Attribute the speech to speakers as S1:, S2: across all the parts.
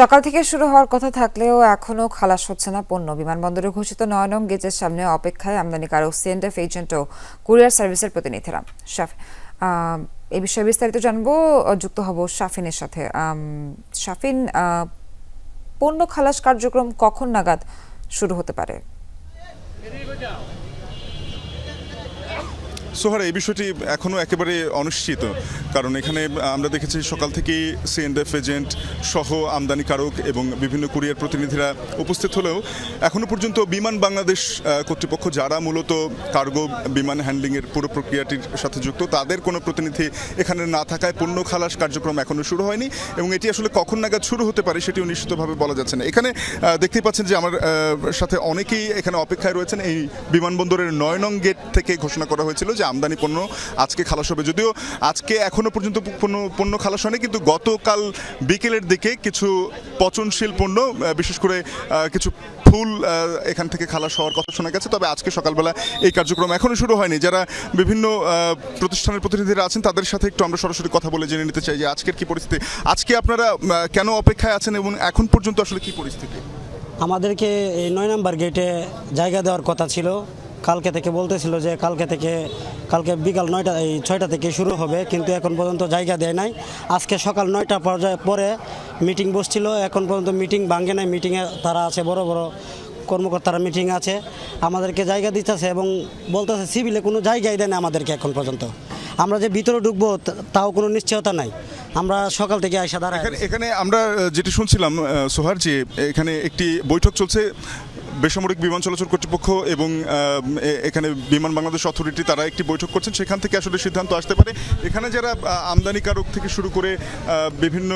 S1: সকাল থেকে শুরু হওয়ার কথা থাকলেও এখনও খালাস হচ্ছে না পণ্য। বিমানবন্দরে ঘোষিত নয় নং গেটের সামনে অপেক্ষায় আমদানিকারক সিএনএফ এজেন্ট ও কুরিয়ার সার্ভিসের প্রতিনিধিরা। এই বিষয়ে বিস্তারিত জানব। যুক্ত হব শাফিনের সাথে। শাফিন পণ্য খালাস কার্যক্রম কখন নাগাদ শুরু হতে পারে?
S2: সোহার, এই বিষয়টি এখনও একেবারে অনিশ্চিত, কারণ এখানে আমরা দেখেছি সকাল থেকেই সিএনডেফ এজেন্ট সহ আমদানিকারক এবং বিভিন্ন কুরিয়ার প্রতিনিধিরা উপস্থিত হলেও এখনও পর্যন্ত বিমান বাংলাদেশ কর্তৃপক্ষ যারা মূলত কার্গো বিমান হ্যান্ডলিংয়ের পুরো প্রক্রিয়াটির সাথে যুক্ত, তাদের কোনো প্রতিনিধি এখানে না থাকায় পণ্য খালাস কার্যক্রম এখনও শুরু হয়নি এবং এটি আসলে কখন নাগাদ শুরু হতে পারে সেটিও নিশ্চিতভাবে বলা যাচ্ছে না। এখানে দেখতেই পাচ্ছেন যে আমার সাথে অনেকেই এখানে অপেক্ষায় রয়েছেন। এই বিমানবন্দরের নয় নং গেট থেকে ঘোষণা করা হয়েছিল যে আমদানি পণ্য আজকে খালাস হবে। যদিও আজকে এখনও পর্যন্ত পণ্য পণ্য খালাস হয়নি, কিন্তু গতকাল বিকেলের দিকে কিছু পচনশীল পণ্য বিশেষ করে কিছু ফুল এখান থেকে খালাস হওয়ার কথা শোনা গেছে। তবে আজকে সকালবেলা এই কার্যক্রম এখনও শুরু হয়নি। যারা বিভিন্ন প্রতিষ্ঠানের প্রতিনিধিরা আছেন, তাদের সাথে একটু আমরা সরাসরি কথা বলে জেনে নিতে চাই যে আজকের কি পরিস্থিতি। আজকে আপনারা কেন অপেক্ষায় আছেন এবং এখন পর্যন্ত আসলে কি পরিস্থিতি?
S3: আমাদেরকে এই নয় নম্বর গেটে জায়গা দেওয়ার কথা ছিল। কালকে থেকে বলতেছিল যে কালকে থেকে কালকে বিকাল নয়টা এই ছয়টা থেকে শুরু হবে কিন্তু এখন পর্যন্ত জায়গা দেয় নাই। আজকে সকাল নয়টা পর্যায়ে পরে মিটিং বসছিল এখন পর্যন্ত মিটিং ভাঙে নাই মিটিংয়ে তারা আছে বড় বড় কর্মকর্তারা মিটিং আছে। আমাদেরকে জায়গা দিতেছে এবং বলতেছে সিভিলে কোনো জায়গাই দেয় না আমাদেরকে এখন পর্যন্ত। আমরা যে ভিতরে ঢুকবো তাও কোনো নিশ্চয়তা নাই। আমরা সকাল থেকে আয়সা দাঁড়ায়
S2: এখানে আমরা যেটি শুনছিলাম সোহার যে এখানে একটি বৈঠক চলছে বেসামরিক বিমান চলাচল কর্তৃপক্ষ এবং এখানে বিমান বাংলাদেশ অথরিটি তারা একটি বৈঠক করছেন। সেখান থেকে আসলে সিদ্ধান্ত আসতে পারে। এখানে যারা আমদানিকারক থেকে শুরু করে বিভিন্ন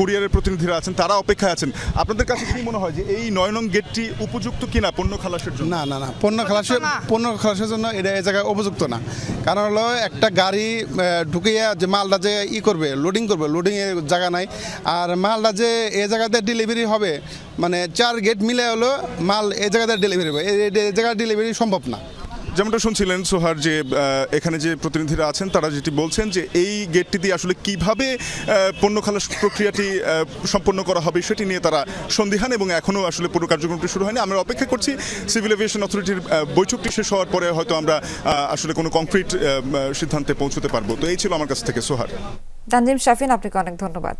S2: কুরিয়ারের প্রতিনিধিরা আছেন তারা অপেক্ষায় আছেন। আপনাদের কাছে কি মনে হয় যে এই নয় নং গেটটি উপযুক্ত কিনা পণ্য খালাসের জন্য?
S4: না না না পণ্য খালাসের পণ্য খালাসের জন্য এটা এই জায়গায় উপযুক্ত না। কারণ হলো একটা গাড়ি ঢুকিয়ে যে মালটা যে ই করবে লোডিং করবে লোডিং এর জায়গা নাই। আর মালটা যে এই জায়গাতে ডেলিভারি হবে মানে চার গেট মিলে হলো মাল এই জায়গাতে ডেলিভারি হবে। এই এই জায়গায় ডেলিভারি সম্ভব না।
S2: যেমনটা শুনছিলেন সোহার যে এখানে যে প্রতিনিধিরা আছেন, তারা যেটি বলছেন যে এই গেটটি দিয়ে আসলে কীভাবে পণ্য খালাস প্রক্রিয়াটি সম্পন্ন করা হবে সেটি নিয়ে তারা সন্দিহান এবং এখনও আসলে পুরো কার্যক্রমটি শুরু হয়নি। আমরা অপেক্ষা করছি সিভিল এভিয়েশন অথরিটির বৈঠকটি শেষ হওয়ার পরে হয়তো আমরা আসলে কোনো কংক্রিট সিদ্ধান্তে পৌঁছতে পারব। তো এই ছিল আমার কাছ থেকে সোহার।
S1: তানজিম শাফিন, আপনাকে অনেক ধন্যবাদ।